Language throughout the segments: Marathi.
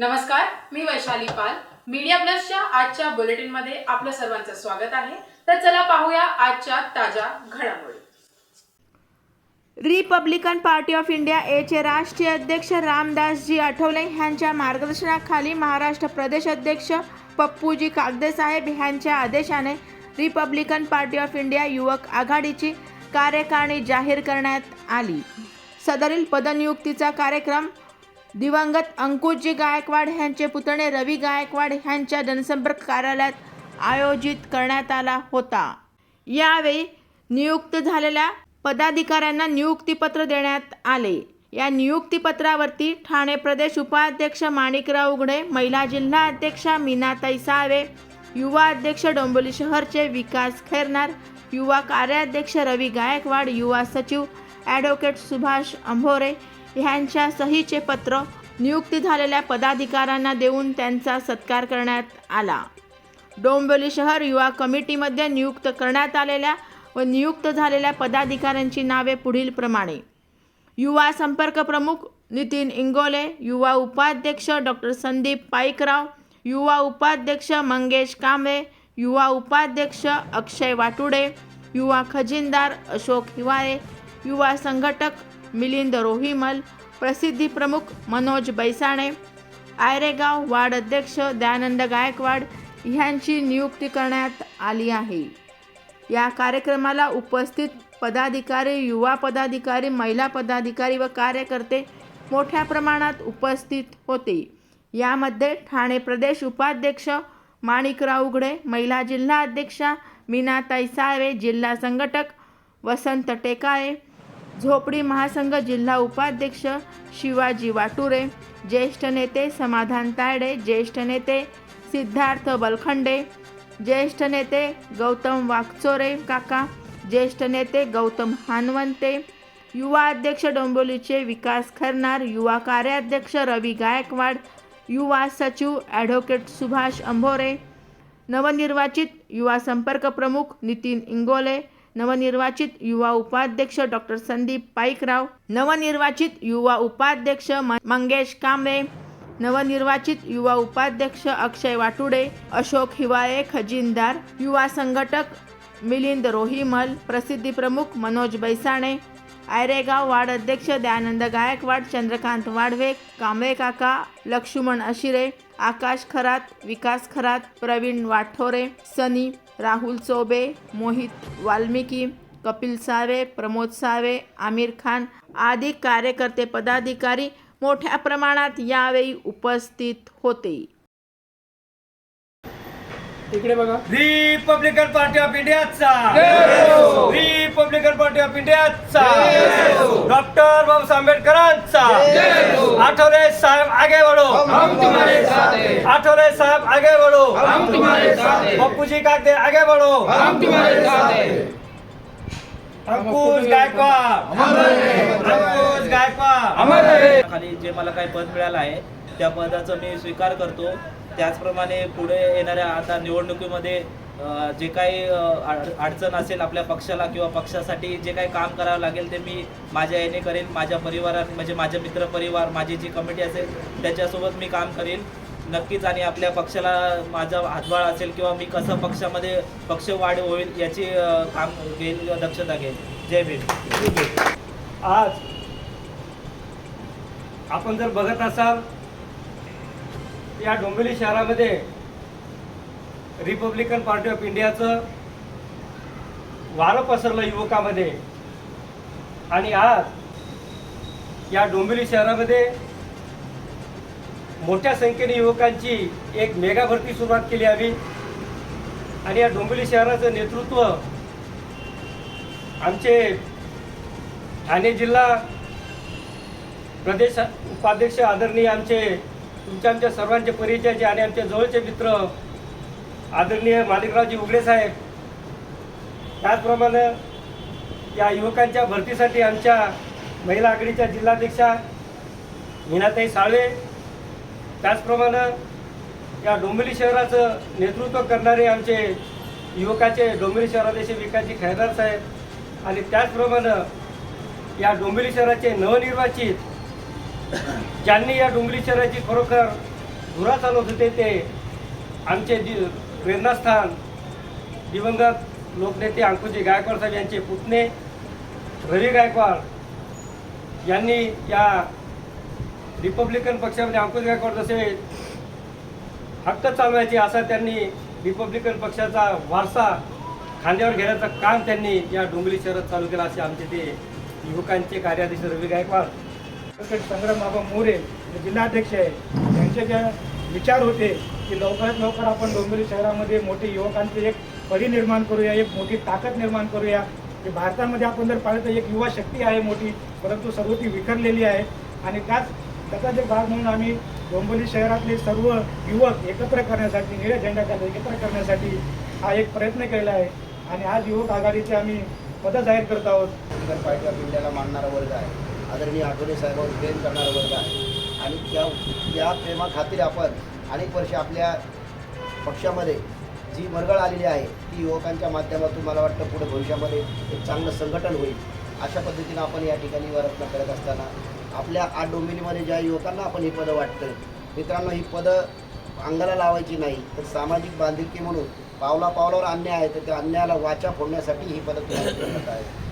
नमस्कार मी वैशाली पाल. मीडिया प्लसच्या आजच्या बुलेटिनमध्ये आपलं सर्वांचं स्वागत आहे. तर चला पाहूया आजच्या ताज्या घडामोडी. रिपब्लिकन पार्टी ऑफ इंडिया एचे राष्ट्रीय अध्यक्ष रामदासजी आठवले ह्यांच्या मार्गदर्शनाखाली महाराष्ट्र प्रदेश अध्यक्ष पप्पूजी कागदेसाहेब ह्यांच्या आदेशाने रिपब्लिकन पार्टी ऑफ इंडिया युवक आघाडीची कार्यकारिणी जाहीर करण्यात आली. सदरील पदनियुक्तीचा कार्यक्रम दिवंगत अंकुशजी गायकवाड ह्यांचे पुतणे रवी गायकवाड ह्यांच्या जनसंपर्क कार्यालयात आयोजित करण्यात आला होता. यावेळी नियुक्त झालेल्या पदाधिकाऱ्यांना नियुक्तीपत्र देण्यात आले. या नियुक्तीपत्रावरती ठाणे प्रदेश उपाध्यक्ष माणिकराव उघडे महिला जिल्हा अध्यक्षा मीनाताई सावे युवा अध्यक्ष डोंबिवली शहरचे विकास खैरनार युवा कार्याध्यक्ष रवी गायकवाड युवा सचिव ॲडव्होकेट सुभाष अंभोरे ह्यांच्या सहीचे पत्र नियुक्ती झालेल्या पदाधिकाऱ्यांना देऊन त्यांचा सत्कार करण्यात आला. डोंबिवली शहर युवा कमिटीमध्ये नियुक्त करण्यात आलेल्या व नियुक्त झालेल्या पदाधिकाऱ्यांची नावे पुढील प्रमाणे. युवा संपर्क प्रमुख नितीन इंगोले युवा उपाध्यक्ष डॉक्टर संदीप पाईकराव युवा उपाध्यक्ष मंगेश कांबळे युवा उपाध्यक्ष अक्षय वाटुडे युवा खजिनदार अशोक हिवाळे युवा संघटक मिलिंद रोहिमल प्रसिद्धी प्रमुख मनोज बैसाणे आयरेगाव वार्ड अध्यक्ष दयानंद गायकवाड ह्यांची नियुक्ती करण्यात आली आहे. या कार्यक्रमाला उपस्थित पदाधिकारी युवा पदाधिकारी महिला पदाधिकारी व कार्यकर्ते मोठ्या प्रमाणात उपस्थित होते. यामध्ये ठाणे प्रदेश उपाध्यक्ष माणिकराव उघडे महिला जिल्हा अध्यक्षा मीनाताई साळवे जिल्हा संघटक वसंत टेकाळे झोपडी महासंघ जिल्हा उपाध्यक्ष शिवाजी वाटुरे ज्येष्ठ नेते समाधान तायडे ज्येष्ठ नेते सिद्धार्थ बलखंडे ज्येष्ठ नेते गौतम वाकचोरे काका ज्येष्ठ नेते गौतम हानवंते युवा अध्यक्ष डोंबिवलीचे विकास खरनार युवा कार्याध्यक्ष रवी गायकवाड युवा सचिव ॲडव्होकेट सुभाष अंभोरे नवनिर्वाचित युवा संपर्क प्रमुख नितीन इंगोले नवनिर्वाचित युवा उपाध्यक्ष डॉक्टर संदीप पाईकराव नवनिर्वाचित युवा उपाध्यक्ष म- मंगेश कांबळे नवनिर्वाचित युवा उपाध्यक्ष अक्षय वाटुडे अशोक हिवाळे खजिनदार युवा संघटक मिलिंद रोहिमल प्रसिद्धी प्रमुख मनोज बैसाणे आयरेगाव वार्ड अध्यक्ष दयानंद गायकवाड चंद्रकांत वाढवे कांबळे काका लक्ष्मण अशिरे आकाश खरात विकास खरात प्रवीण वाठोरे सनी राहुल चोबे मोहित वाल्मिकी कपिल सावे प्रमोद सावे आमिर खान आदी कार्यकर्ते पदाधिकारी मोठ्या प्रमाणात यावेळी उपस्थित होते. इकडे बघा. रिपब्लिकन पार्टी ऑफ इंडियाचा. रिपब्लिकन पार्टी ऑफ इंडियाचा. डॉक्टर बाबासाहेब आंबेडकरांचा. आठवले साहेब आगे बढ़ो आठवले साहेब आगे बढ़ो पप्पूजी कागदे आगे बढ़ो अंकुश गायकवाड. अंकुश गायकवाड. खाली जे मला काही पद मिळालं आहे त्या पदाचा मी स्वीकार करतो. त्याचप्रमाणे पुढे येणाऱ्या आता निवडणुकीमध्ये जे काही अडचण असेल आपल्या पक्षाला किंवा पक्षासाठी जे काही काम करावं लागेल ते मी माझ्या याने करेन माझ्या परिवारात म्हणजे माझे मित्र परिवार माझी जी कमिटी असेल त्याच्यासोबत मी काम करेन. नक्कीच आणि आपल्या पक्षाला माझा हातभार असेल किंवा मी कसं पक्षामध्ये पक्ष वाढ होईल याची काम काम घेईल दक्षता घेईल. जय भीम. आज आपण जर बघत असाल या डोंबिवली शहरामध्ये रिपब्लिकन पार्टी ऑफ इंडियाचं वारं पसरलं युवकामध्ये. आणि आज या डोंबिवली शहरामध्ये मोठ्या संख्येने युवकांची एक मेगा भरती सुरुवात केली आम्ही आणि या डोंबिवली शहराचं नेतृत्व आमचे ठाणे जिल्हा प्रदेश उपाध्यक्ष आदरणीय आमचे तुमच्या आमच्या सर्वांचे परिचयाचे आणि आमचे जवळचे मित्र आदरणीय मालिकरावजी उघडे साहेब त्याचप्रमाणे या युवकांच्या भरतीसाठी आमच्या महिला आघाडीच्या जिल्हाध्यक्षा मीनाताई साळवे त्याचप्रमाणे या डोंबिवली शहराचं नेतृत्व करणारे आमचे युवकाचे डोंबिवली शहराध्यक्ष विकासजी खैरार साहेब आणि त्याचप्रमाणे या डोंबिवली शहराचे नवनिर्वाचित ज्यांनी या डोंगरी शहराची खरोखर धुरा चालवत होते ते आमचे दि प्रेरणास्थान दिवंगत लोकनेते अंकुजी गायकवाड साहेब यांचे पुतणे रवी गायकवाड यांनी या रिपब्लिकन पक्षामध्ये अंकुश गायकवाड जसे हक्क चालवायचे असा त्यांनी रिपब्लिकन पक्षाचा वारसा खांद्यावर घेण्याचं काम त्यांनी या डोंगरी शहरात चालू केलं असे आमचे ते युवकांचे कार्याध्यक्ष रवी गायकवाड संग्राम बाबा मोरे जे जिल्हाध्यक्ष आहे त्यांचे ज्या विचार होते की लवकरात लवकर आपण डोंबिवली शहरामध्ये मोठे युवकांचे एक परी निर्माण करूया एक मोठी ताकद निर्माण करूया. की भारतामध्ये आपण जर पाहिलं तर एक युवा शक्ती आहे मोठी परंतु सर्व ती विखरलेली आहे. आणि त्याच त्याचाच एक भाग म्हणून आम्ही डोंबिवली शहरातले सर्व युवक एकत्र करण्यासाठी निळ्या झेंड्याखाली एकत्र करण्यासाठी हा एक प्रयत्न केला आहे. आणि आज युवक आघाडीचे आम्ही पदं जाहीर करत आहोत. नगरपालिका जिल्ह्याला मानणारा वर्ग आहे. आदरणीय आठवले साहेबांवर प्रेम करणारा वर्ग आहे. आणि त्या त्या प्रेमाखातीर आपण अनेक वर्ष आपल्या पक्षामध्ये जी मरगळ आलेली आहे ती युवकांच्या माध्यमातून मला वाटतं पुढे भविष्यामध्ये एक चांगलं संघटन होईल. अशा पद्धतीनं आपण या ठिकाणी वरत्न करत असताना आपल्या आठ डोमिनीमध्ये ज्या युवकांना आपण ही पदं वाटतं मित्रांनो ही पदं अंगाला लावायची नाही तर सामाजिक बांधिलकी म्हणून पावला पावलावर अन्याय आहे तर त्या अन्यायाला वाचा फोडण्यासाठी ही पदं तयार करत आहे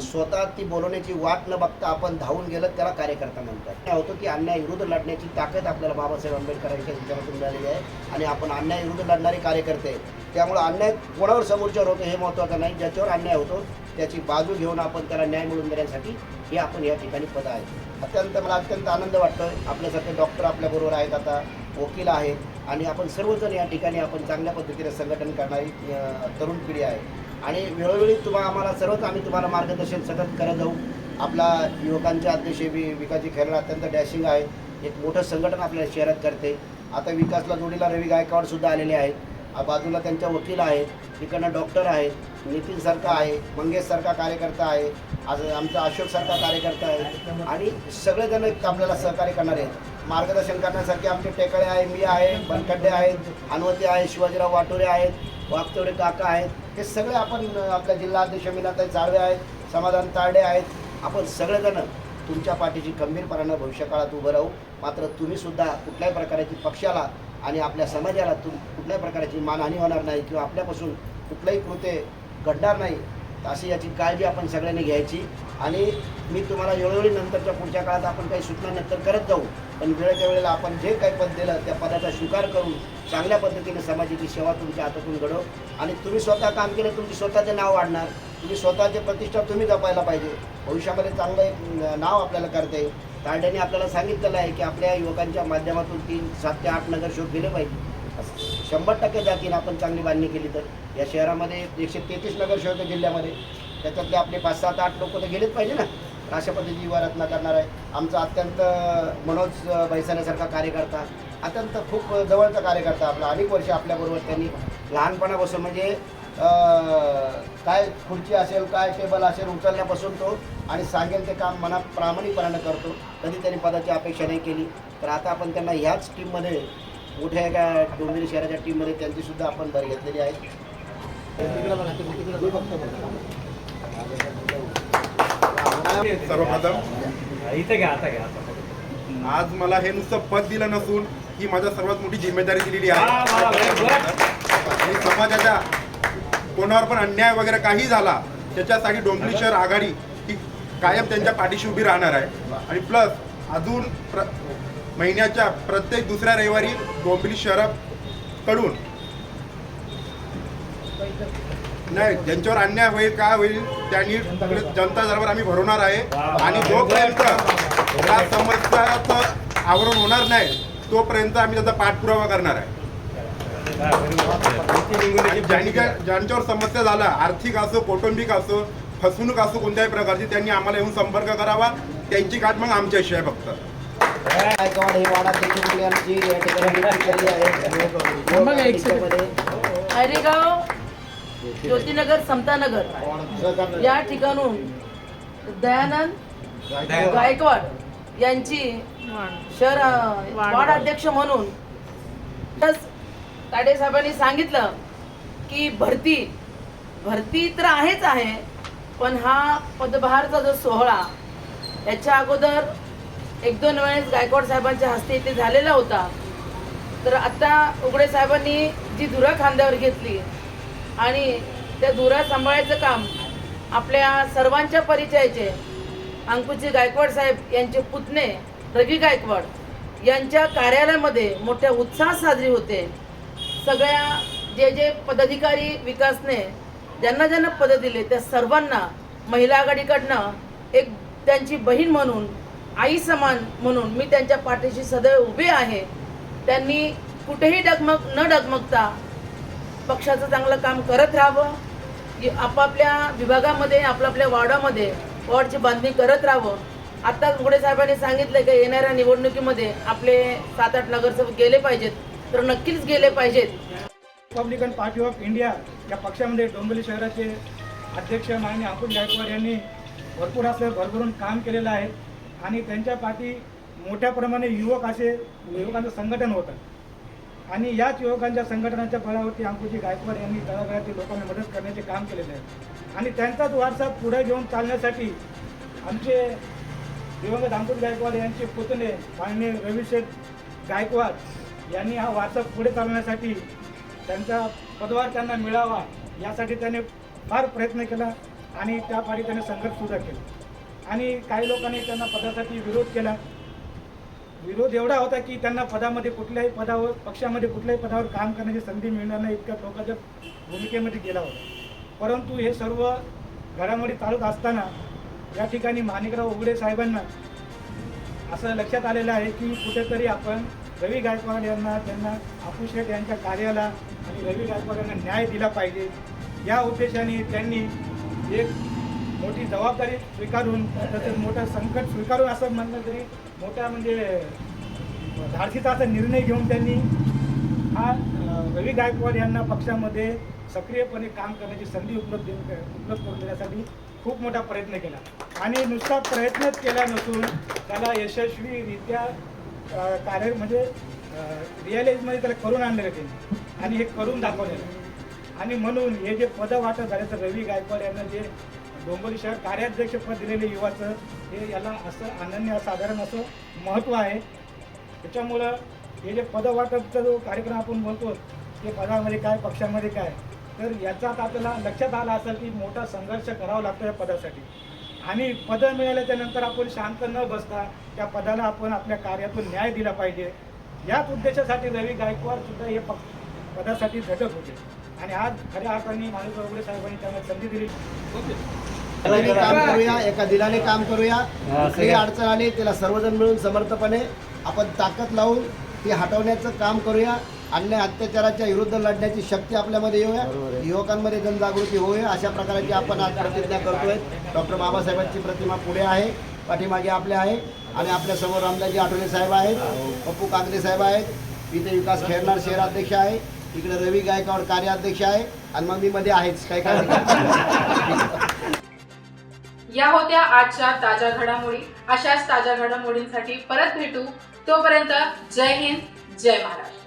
स्वतः ती बोलवण्याची वाट न बघता आपण धावून गेलं त्याला कार्यकर्ता म्हणतात. काय होतं की अन्याय विरुद्ध लढण्याची ताकद आपल्याला बाबासाहेब आंबेडकरांच्या विचारातून मिळालेली आहे आणि आपण अन्याय विरुद्ध लढणारे कार्यकर्ते त्यामुळे त्यामुळं अन्याय कोणावर समोरच्यावर होतो हे महत्त्वाचं नाही. ज्याच्यावर अन्याय होतो त्याची बाजू घेऊन आपण त्याला न्याय मिळवून देण्यासाठी हे आपण या ठिकाणी पद आहे. अत्यंत मला अत्यंत आनंद वाटतो आपल्यासारखे डॉक्टर आपल्याबरोबर आहेत आता वकील आहेत आणि आपण सर्वजण या ठिकाणी आपण चांगल्या पद्धतीने संघटन करणारी तरुण पिढी आहे. आणि वेळोवेळी तुम्हाला आम्हाला सर्वच आम्ही तुम्हाला मार्गदर्शन सतत करत जाऊ. आपला युवकांचे अध्यक्ष वि विकासजी खेळणं अत्यंत डॅशिंग आहे एक मोठं संघटन आपल्या शहरात करते. आता विकासला जोडीला रवी गायकवाडसुद्धा आलेले आहेत. बाजूला त्यांच्या वकील आहेत. तिकडनं डॉक्टर आहेत. नितीनसारखा आहे. मंगेशसारखा कार्यकर्ता आहे. आज आमचा अशोकसारखा कार्यकर्ता आहे. आणि सगळेजण एक आपल्याला सहकार्य करणार आहेत. मार्गदर्शन करण्यासारखे आमचे टेकळे आहे मी आहे बनखड्डे आहेत अनवती आहे शिवाजीराव वाटोरे आहेत. वागतोडे काका आहेत हे सगळे आपण आपल्या जिल्हा मिनाताई जाळवे चाळवे आहेत समाधान तारडे आहेत. आपण सगळेजण तुमच्या पाठीशी खंबीरपणानं भविष्यकाळात उभं राहू. मात्र तुम्हीसुद्धा कुठल्याही प्रकारची पक्षाला आणि आपल्या समाजाला तुम कुठल्याही प्रकारची मानहानी होणार नाही किंवा आपल्यापासून कुठलंही कृत्य घडणार नाही अशी याची काळजी आपण सगळ्यांनी घ्यायची. आणि मी तुम्हाला वेळोवेळी नंतरच्या पुढच्या काळात आपण काही सूचना नंतर करत जाऊ. पण वेळेच्या वेळेला आपण जे काही पद दिलं त्या पदाचा स्वीकार करून चांगल्या पद्धतीने समाजाची सेवा तुमच्या हातातून घडव. आणि तुम्ही स्वतः काम केलं तुमची स्वतःचे नाव वाढणार. तुम्ही स्वतःचे प्रतिष्ठा तुम्ही जपायला पाहिजे. भविष्यामध्ये चांगलं एक नाव आपल्याला करता येईल. तारड्याने आपल्याला सांगितलेलं आहे की आपल्या युवकांच्या माध्यमातून तीन सात ते आठ नगरसेवक गेले पाहिजे. शंभर टक्के जातील आपण चांगली बांधणी केली तर. या शहरामध्ये एकशे तेहतीस नगरसेवक आहे जिल्ह्यामध्ये. त्याच्यातले आपले पाच सात आठ लोक तर गेलेच पाहिजे ना. अशा पद्धतीची रत्ना करणार आहे. आमचा अत्यंत मनोज बैसाण्यासारखा कार्यकर्ता अत्यंत खूप जवळचा कार्यकर्ता आपला. अनेक वर्ष आपल्याबरोबर त्यांनी लहानपणापासून म्हणजे काय खुर्ची असेल काय टेबल असेल उचलण्यापासून तो आणि सांगेल ते काम मनात प्रामाणिकपणानं करतो. कधी त्यांनी पदाची अपेक्षा नाही केली. तर आता आपण त्यांना ह्याच टीममध्ये मोठ्या एका डोंबिवली शहराच्या टीममध्ये त्यांची सुद्धा आपण भर घेतलेली आहे. सर्वप्रथम इथे घ्या आता घ्या आता आज मला हे नुसतं पद दिलं नसून ही माझ्या सर्वात मोठी जिम्मेदारी दिलेली आहे. समाजाच्या कोणावर पण अन्याय वगैरे काही झाला त्याच्यासाठी डोंबिवली शहर आघाडी ही कायम त्यांच्या पाठीशी उभी राहणार आहे. आणि प्लस अजून प्र महिन्याच्या प्रत्येक दुसऱ्या रविवारी डोंबिवली शहराकडून नाही ज्यांच्यावर अन्याय होईल काय होईल त्यांनी जनता दरबार आम्ही भरवणार आहे. आणि जोपर्यंत या समस्याचं आवरण होणार नाही तोपर्यंत आम्ही त्याचा पाठपुरावा करणार आहे. ज्यांनी ज्यांच्यावर समस्या झाला आर्थिक असो कौटुंबिक असो फसवणूक असो कोणत्याही प्रकारची त्यांनी आम्हाला येऊन संपर्क करावा. त्यांची गाठ मग आमच्याशी आहे फक्त गायकवाड हे वाडा देखील यांची या ठिकाणी नियुक्ती केली आहे त्याच्यामध्ये हरिगाव ज्योतिनगर समतानगर. या ठिकाणून दयानंद गायकवाड यांची शहर वार्ड अध्यक्ष म्हणून तस ताडे साहेबांनी सांगितलं की भरती भरती तर आहेच आहे पण हा पदभारचा जो सोहळा याच्या अगोदर एक दोन वेळेस गायकवाड साहेबांच्या हस्ते इथे झालेला होता. तर आत्ता उघडे साहेबांनी जी धुरा खांद्यावर घेतली आणि त्या धुरा सांभाळायचं काम आपल्या सर्वांच्या परिचयाचे अंकुजी गायकवाड साहेब यांचे पुतणे रवी गायकवाड यांच्या कार्यालयामध्ये मोठ्या उत्साहात साजरी होते. सगळ्या जे जे पदाधिकारी विकासने ज्यांना ज्यांना पदं दिले त्या सर्वांना महिला आघाडीकडनं एक त्यांची बहीण म्हणून आई समान म्हणून मी त्यांच्या पाठीशी सदैव उभे आहे. त्यांनी कुठेही डगमग न डगमगता पक्षाचं चांगलं काम करत राहावं. आपापल्या विभागामध्ये आपापल्या वॉर्डामध्ये वॉर्डची बांधणी करत राहावं. आता घोडे साहेबांनी सांगितलं की येणाऱ्या निवडणुकीमध्ये आपले सात आठ नगरसेवक गेले पाहिजेत तर नक्कीच गेले पाहिजेत. रिपब्लिकन पार्टी ऑफ इंडिया या पक्षामध्ये डोंबिवली शहराचे अध्यक्ष माननीय अंकुश गायकवाड यांनी भरपूर असं भरभरून काम केलेलं आहे. आणि त्यांच्या पाठी मोठ्या प्रमाणे युवक असे युवकांचं संघटन होतं. आणि याच युवकांच्या संघटनाच्या बळावरती अंकुजी गायकवाड यांनी तळागाळातील लोकांना मदत करण्याचे काम केलेलं आहे. आणि त्यांचाच वारसा पुढे घेऊन चालण्यासाठी आमचे दिवंगत अंकुश गायकवाड यांचे पुतणे माननीय रविशेठ गायकवाड यांनी हा वारसा पुढे चालवण्यासाठी त्यांचा पदवार त्यांना मिळावा यासाठी त्याने फार प्रयत्न केला आणि त्या पाठी त्याने संघर्षसुद्धा केला. आणि काही लोकांनी त्यांना पदासाठी विरोध केला. विरोध एवढा होता की त्यांना पदामध्ये कुठल्याही पदावर पक्षामध्ये कुठल्याही पदावर काम करण्याची संधी मिळणार नाही इतक्या टोकाच्या भूमिकेमध्ये गेला होता. परंतु हे सर्व घडामोडी चालत असताना या ठिकाणी माणिकराव उघडे साहेबांना असं लक्षात आलेलं आहे की कुठेतरी आपण रवी गायकवाड यांना त्यांना अप्पू शेठ यांच्या कार्याला आणि रवी गायकवाड यांना न्याय दिला पाहिजे. या उद्देशाने त्यांनी एक मोठी जबाबदारी स्वीकारून तसेच मोठं संकट स्वीकारून असं म्हणलं तरी मोठ्या म्हणजे धाडसीचा असा निर्णय घेऊन त्यांनी हा रवी गायकवाड यांना पक्षामध्ये सक्रियपणे काम करण्याची संधी उपलब्ध उपलब्ध करून देण्यासाठी खूप मोठा प्रयत्न केला. आणि नुसता प्रयत्नच केला नसून त्याला यशस्वीरित्या कार्य म्हणजे रिअलाइजमध्ये त्याला करून आणलेलं त्यांनी. आणि हे करून दाखवलेलं. आणि म्हणून हे जे पदवाटप झाल्याचं झालं तर रवी गायकवाड यांना जे डोंबिवली शहर कार्याध्यक्षपद दिलेले युवाचं हे याला असं अनन्य साधारण असं महत्त्व आहे. त्याच्यामुळं हे जे पदवाटपचा जो कार्यक्रम आपण बोलतो ते पदामध्ये काय पक्षामध्ये काय तर याचाच आपल्याला लक्षात आलं असेल की मोठा संघर्ष करावा लागतो या पदासाठी. आणि पदं मिळाल्याच्यानंतर आपण शांत न बसता त्या पदाला आपण आपल्या कार्यातून न्याय दिला पाहिजे. याच उद्देशासाठी रवी गायकवाड सुद्धा हे पक पदासाठी झटत होते. आणि आज खऱ्या अर्थाने माणूस वगैरे साहेबांनी त्यांना संधी दिली. दिलाने काम करूया एका दिलाने काम करूया. कुठलीही अडचण आली त्याला सर्वजण मिळून समर्थपणे आपण ताकद लावून ती हटवण्याचं काम करूया. अन्याय अत्याचाराच्या विरुद्ध लढण्याची शक्ती आपल्यामध्ये येऊया. युवकांमध्ये जनजागृती होऊया. अशा प्रकारची आपण आज प्रतिज्ञा करतोय. डॉक्टर बाबासाहेबांची प्रतिमा पुढे आहे पाठीमागे आपल्या आहे आणि आपल्यासमोर रामदासजी आठवले साहेब आहेत पप्पू कागदे साहेब आहेत. इथे विकास खेळणार शहराध्यक्ष आहे. इकडे रवी गायकवाड कार्याध्यक्ष आहे आणि मग मी मध्ये आहेच. काय काय या होत्या आजच्या ताज्या घडामोडी. अशाच ताज्या घडामोडींसाठी परत भेटू. तोपर्यंत जय हिंद जय महाराष्ट्र.